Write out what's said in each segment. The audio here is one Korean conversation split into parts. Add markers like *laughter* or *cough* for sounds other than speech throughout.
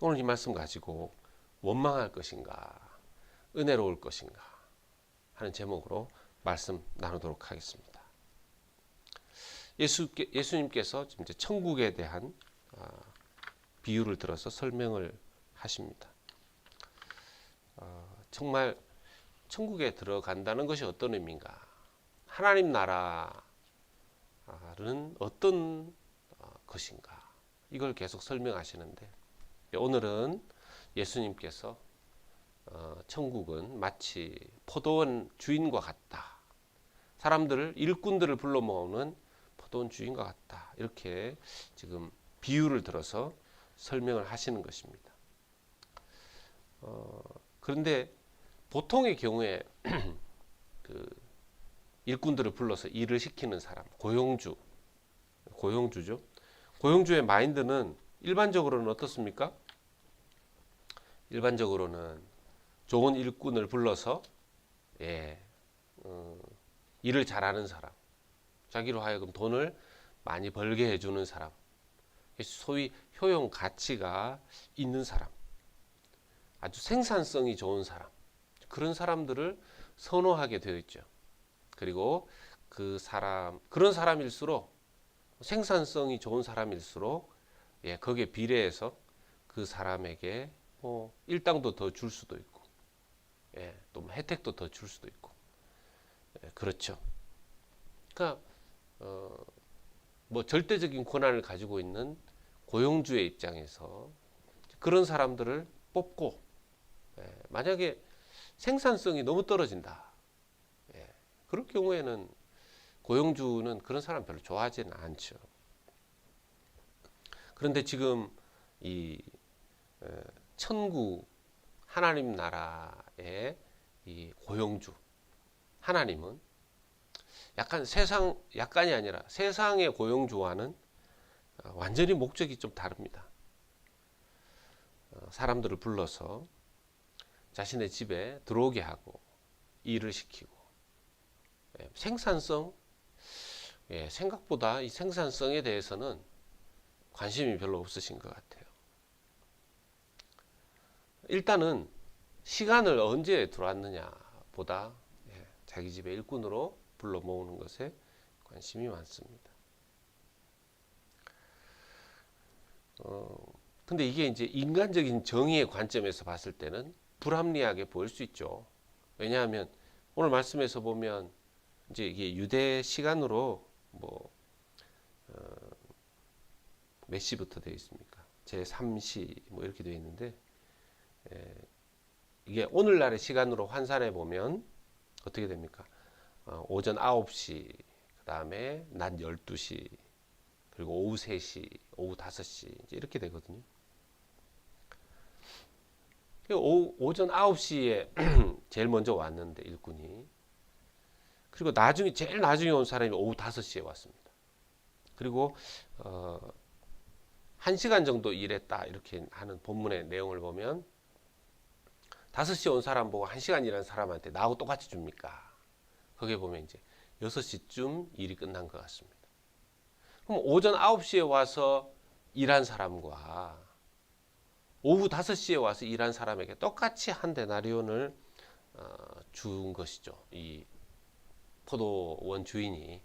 오늘 이 말씀 가지고 원망할 것인가, 은혜로울 것인가 하는 제목으로 말씀 나누도록 하겠습니다. 예수, 예수님께서 이제 천국에 대한 아, 비유를 들어서 설명을 하십니다. 어, 정말 천국에 들어간다는 것이 어떤 의미인가? 하나님 나라는 어떤 어, 것인가? 이걸 계속 설명하시는데 오늘은 예수님께서 어, 천국은 마치 포도원 주인과 같다. 사람들을 일꾼들을 불러 모으는 포도원 주인과 같다. 이렇게 지금 비유를 들어서 설명을 하시는 것입니다. 어, 그런데 보통의 경우에 *clears throat* 그 일꾼들을 불러서 일을 시키는 사람, 고용주, 고용주죠. 고용주의 마인드는 일반적으로는 어떻습니까? 일반적으로는 좋은 일꾼을 불러서 예, 어, 일을 잘하는 사람, 자기로 하여금 돈을 많이 벌게 해주는 사람, 소위 효용 가치가 있는 사람, 아주 생산성이 좋은 사람, 그런 사람들을 선호하게 되어 있죠. 그리고 그 사람, 그런 사람일수록 생산성이 좋은 사람일수록 예, 거기에 비례해서 그 사람에게 뭐 일당도 더 줄 수도 있고, 예, 또 뭐 혜택도 더 줄 수도 있고, 예, 그렇죠. 그러니까 어, 뭐 절대적인 권한을 가지고 있는 고용주의 입장에서 그런 사람들을 뽑고 예, 만약에 생산성이 너무 떨어진다. 예, 그럴 경우에는 고용주는 그런 사람 별로 좋아하지는 않죠. 그런데 지금 이 천국 하나님 나라의 이 고용주 하나님은 약간 세상 약간이 아니라 세상의 고용주와는 어, 완전히 목적이 좀 다릅니다. 어, 사람들을 불러서 자신의 집에 들어오게 하고 일을 시키고 예, 생산성 예, 생각보다 이 생산성에 대해서는 관심이 별로 없으신 것 같아요. 일단은 시간을 언제 들어왔느냐 보다 예, 자기 집에 일꾼으로 불러 모으는 것에 관심이 많습니다. 어, 근데 이게 이제 인간적인 정의의 관점에서 봤을 때는 불합리하게 보일 수 있죠. 왜냐하면 오늘 말씀에서 보면 이제 이게 유대 시간으로 뭐, 어, 몇 시부터 되어 있습니까? 제 3시 뭐 이렇게 되어 있는데, 에, 이게 오늘날의 시간으로 환산해 보면 어떻게 됩니까? 어, 오전 9시, 그 다음에 낮 12시, 그리고 오후 3시, 오후 5시, 이렇게 되거든요. 오, 오전 9시에 *clears throat* 제일 먼저 왔는데, 일꾼이. 그리고 나중에, 제일 나중에 온 사람이 오후 5시에 왔습니다. 그리고, 어, 1시간 정도 일했다, 이렇게 하는 본문의 내용을 보면, 5시에 온 사람 보고 1시간 일한 사람한테 나하고 똑같이 줍니까? 거기에 보면 이제 6시쯤 일이 끝난 것 같습니다. 그럼 오전 9시에 와서 일한 사람과 오후 5시에 와서 일한 사람에게 똑같이 한 데나리온을 어, 준 것이죠. 이 포도원 주인이.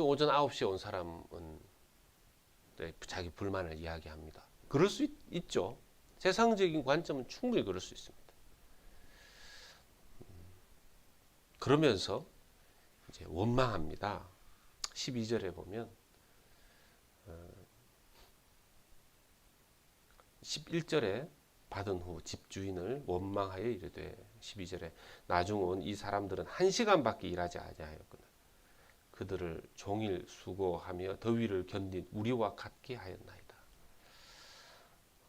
오전 9시에 온 사람은 자기 불만을 이야기합니다. 그럴 수 있, 죠 세상적인 관점은 충분히 그럴 수 있습니다. 그러면서 이제 원망합니다. 12절에 보면 11절에 어, 받은 후 집주인을 원망하여 이르되 12절에 나중 온 이 사람들은 한 시간밖에 일하지 아니하였구나. 그들을 종일 수고하며 더위를 견딘 우리와 같게 하였나이다.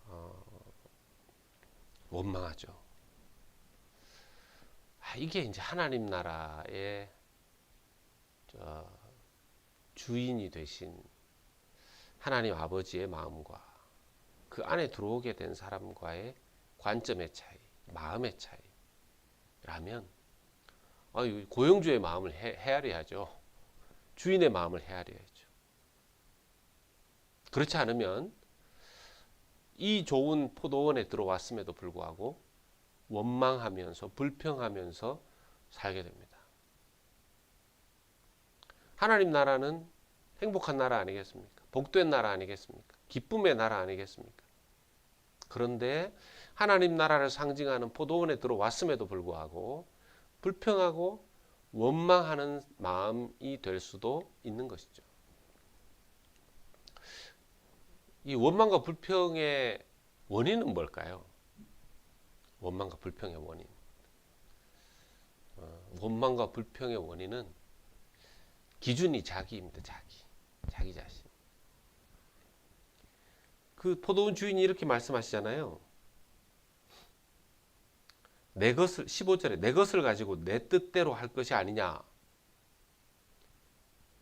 어, 원망하죠. 아, 이게 이제 하나님 나라의 주인이 되신 하나님 아버지의 마음과 그 안에 들어오게 된 사람과의 관점의 차이, 마음의 차이라면 고용주의 마음을 헤아려야죠. 주인의 마음을 헤아려야죠. 그렇지 않으면 이 좋은 포도원에 들어왔음에도 불구하고 원망하면서 불평하면서 살게 됩니다. 하나님 나라는 행복한 나라 아니겠습니까? 복된 나라 아니겠습니까? 기쁨의 나라 아니겠습니까? 그런데 하나님 나라를 상징하는 포도원에 들어왔음에도 불구하고 불평하고 원망하는 마음이 될 수도 있는 것이죠. 이 원망과 불평의 원인은 뭘까요? 원망과 불평의 원인. 어, 원망과 불평의 원인은 기준이 자기입니다. 자기. 자기 자신. 그 포도원 주인이 이렇게 말씀하시잖아요. 내 것을 15절에 내 것을 가지고 내 뜻대로 할 것이 아니냐.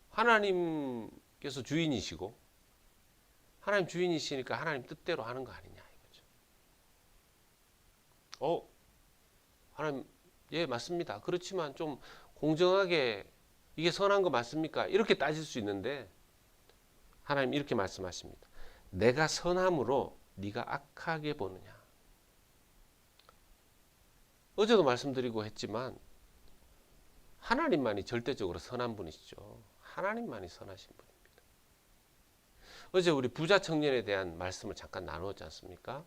하나님께서 주인이시고 하나님 주인이시니까 하나님 뜻대로 하는 거 아니냐 이거죠. 어, 하나님 예 맞습니다. 그렇지만 좀 공정하게 이게 선한 거 맞습니까? 이렇게 따질 수 있는데 하나님 이렇게 말씀하십니다. 내가 선함으로 네가 악하게 보느냐. 어제도 말씀드리고 했지만 하나님만이 절대적으로 선한 분이시죠. 하나님만이 선하신 분입니다. 어제 우리 부자 청년에 대한 말씀을 잠깐 나누었지 않습니까?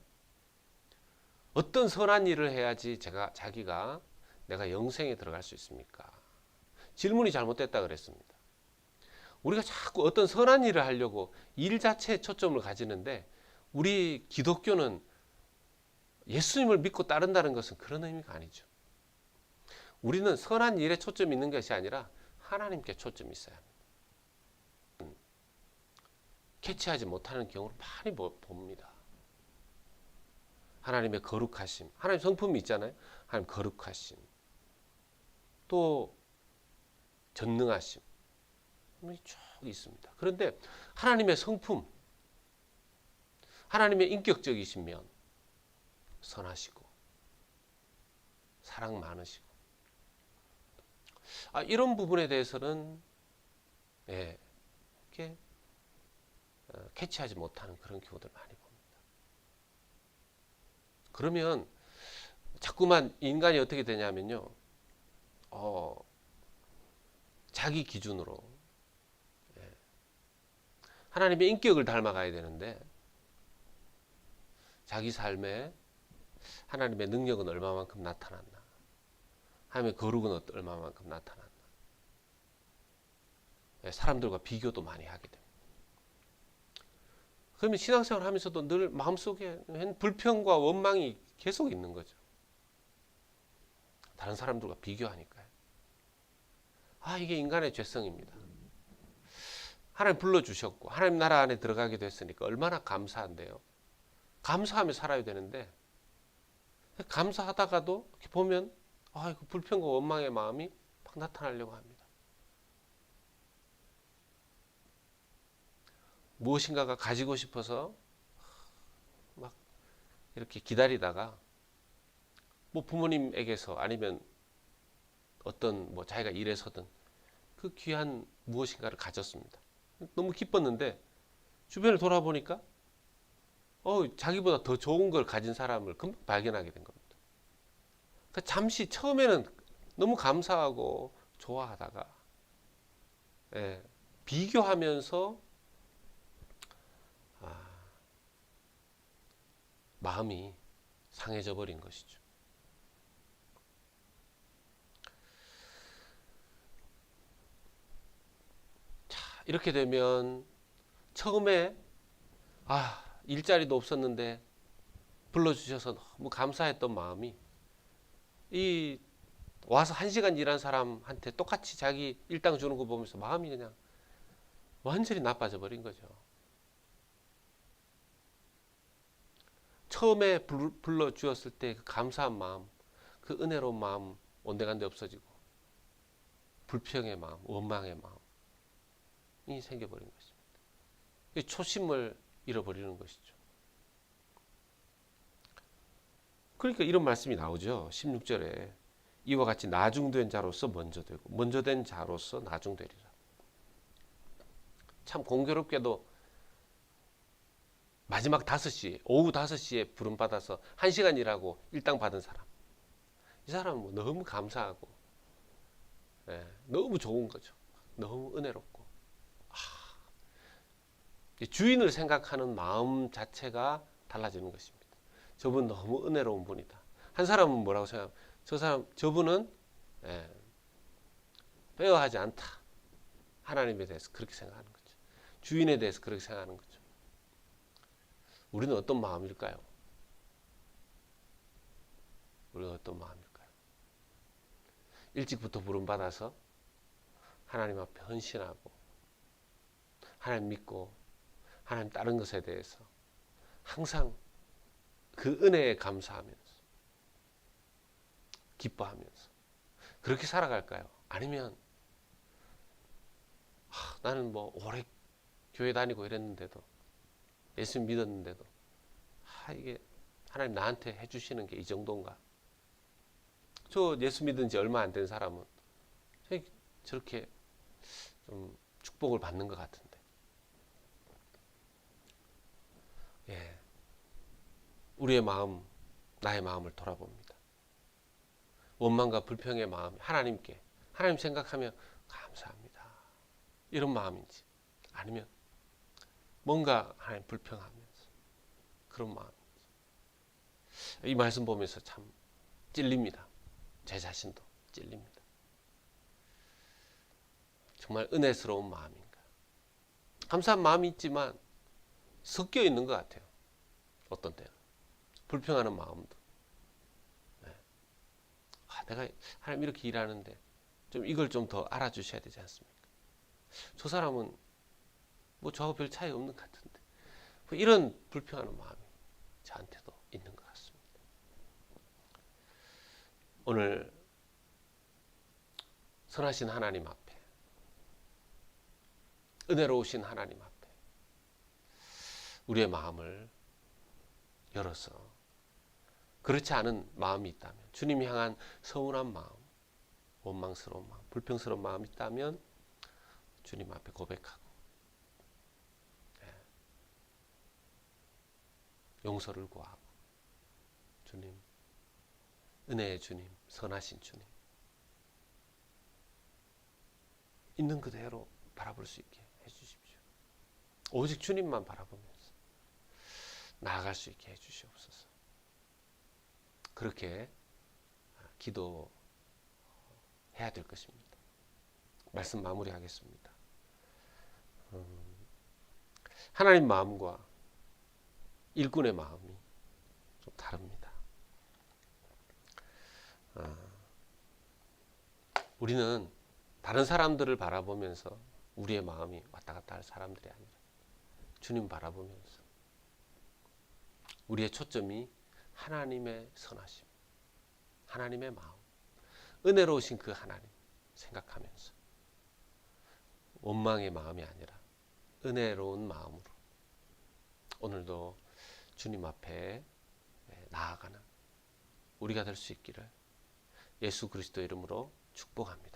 어떤 선한 일을 해야지 제가 자기가 내가 영생에 들어갈 수 있습니까? 질문이 잘못됐다 그랬습니다. 우리가 자꾸 어떤 선한 일을 하려고 일 자체에 초점을 가지는데 우리 기독교는 예수님을 믿고 따른다는 것은 그런 의미가 아니죠. 우리는 선한 일에 초점이 있는 것이 아니라 하나님께 초점이 있어야 합니다. 음. 캐치하지 못하는 경우를 많이 봅니다. 하나님의 거룩하심, 하나님 성품이 있잖아요. 하나님 거룩하심, 또 전능하심, 쭉 있습니다. 그런데 하나님의 성품, 하나님의 인격적이신 면, 선하시고 사랑 많으시고 아, 이런 부분에 대해서는 예, 이렇게 어, 캐치하지 못하는 그런 경우들 많이 봅니다. 그러면 자꾸만 인간이 어떻게 되냐면요, 어, 자기 기준으로 예, 하나님의 인격을 닮아가야 되는데 자기 삶에 하나님의 능력은 얼마만큼 나타났나? 하나님의 거룩은 얼마만큼 나타났나? 예, 사람들과 비교도 많이 하게 됩니다. 그러면 신앙생활 하면서도 늘 마음속에 불평과 원망이 계속 있는 거죠. 다른 사람들과 비교하니까요. 아, 이게 인간의 죄성입니다. 하나님 불러주셨고, 하나님 나라 안에 들어가게 됐으니까 얼마나 감사한데요. 감사하며 살아야 되는데, 감사하다가도 이렇게 보면 아, 이거 불평과 원망의 마음이 막 나타나려고 합니다. 무엇인가가 가지고 싶어서 막 이렇게 기다리다가 뭐 부모님에게서 아니면 어떤 뭐 자기가 일해서든 그 귀한 무엇인가를 가졌습니다. 너무 기뻤는데 주변을 돌아보니까 어, 자기보다 더 좋은 걸 가진 사람을 금방 발견하게 된 겁니다. 그러니까 잠시 처음에는 너무 감사하고 좋아하다가 예, 비교하면서 아, 마음이 상해져 버린 것이죠. 자, 이렇게 되면 처음에 아, 일자리도 없었는데 불러주셔서 너무 감사했던 마음이 이 와서 한 시간 일한 사람한테 똑같이 자기 일당 주는 거 보면서 마음이 그냥 완전히 나빠져 버린 거죠. 처음에 불러 주었을 때 그 감사한 마음, 그 은혜로운 마음 온데간데 없어지고 불평의 마음, 원망의 마음이 생겨버린 것입니다. 초심을 잃어버리는 것이죠. 그러니까 이런 말씀이 나오죠. 16절에 이와 같이 나중된 자로서 먼저 되고 먼저 된 자로서 나중되리라. 참 공교롭게도 마지막 5시, 오후 5시에 부름 받아서 1시간 일하고 일당 받은 사람. 이 사람은 뭐 너무 감사하고, 예, 너무 좋은 거죠. 너무 은혜롭고. 주인을 생각하는 마음 자체가 달라지는 것입니다. 저분 너무 은혜로운 분이다. 한 사람은 뭐라고 생각? 저 사람, 저분은 예, 페어하지 않다. 하나님에 대해서 그렇게 생각하는 거죠. 주인에 대해서 그렇게 생각하는 거죠. 우리는 어떤 마음일까요? 우리는 어떤 마음일까요? 일찍부터 부름 받아서 하나님 앞에 헌신하고 하나님 믿고 하나님 다른 것에 대해서 항상 그 은혜에 감사하면서 기뻐하면서 그렇게 살아갈까요? 아니면 하, 나는 뭐 오래 교회 다니고 이랬는데도 예수 믿었는데도 아 이게 하나님 나한테 해주시는 게 이 정도인가? 저 예수 믿은 지 얼마 안 된 사람은 저렇게 좀 축복을 받는 것 같은데. 예. 우리의 마음, 나의 마음을 돌아봅니다. 원망과 불평의 마음, 하나님께, 하나님 생각하면 감사합니다. 이런 마음인지, 아니면 뭔가 하나님 불평하면서 그런 마음인지. 이 말씀 보면서 참 찔립니다. 제 자신도 찔립니다. 정말 은혜스러운 마음인가. 감사한 마음이 있지만 섞여 있는 것 같아요. 어떤 때는. 불평하는 마음도. 네. 아, 내가 하나님 이렇게 일하는데 좀 이걸 좀 더 알아주셔야 되지 않습니까? 저 사람은 뭐 저하고 별 차이 없는 것 같은데. 뭐 이런 불평하는 마음이 저한테도 있는 것 같습니다. 오늘 선하신 하나님 앞에 은혜로우신 하나님 앞에 우리의 마음을 열어서 그렇지 않은 마음이 있다면 주님 향한 서운한 마음, 원망스러운 마음, 불평스러운 마음이 있다면 주님 앞에 고백하고 예, 용서를 구하고 주님 은혜의 주님, 선하신 주님 있는 그대로 바라볼 수 있게 해주십시오. 오직 주님만 바라보면서 나아갈 수 있게 해주시옵소서. 그렇게 기도해야 될 것입니다. 말씀 마무리하겠습니다. 음, 하나님 마음과 일꾼의 마음이 좀 다릅니다. 아, 우리는 다른 사람들을 바라보면서 우리의 마음이 왔다 갔다 할 사람들이 아니라 주님 바라보면서 우리의 초점이 하나님의 선하심, 하나님의 마음, 은혜로우신 그 하나님 생각하면서 원망의 마음이 아니라 은혜로운 마음으로 오늘도 주님 앞에 나아가는 우리가 될 수 있기를 예수 그리스도 이름으로 축복합니다.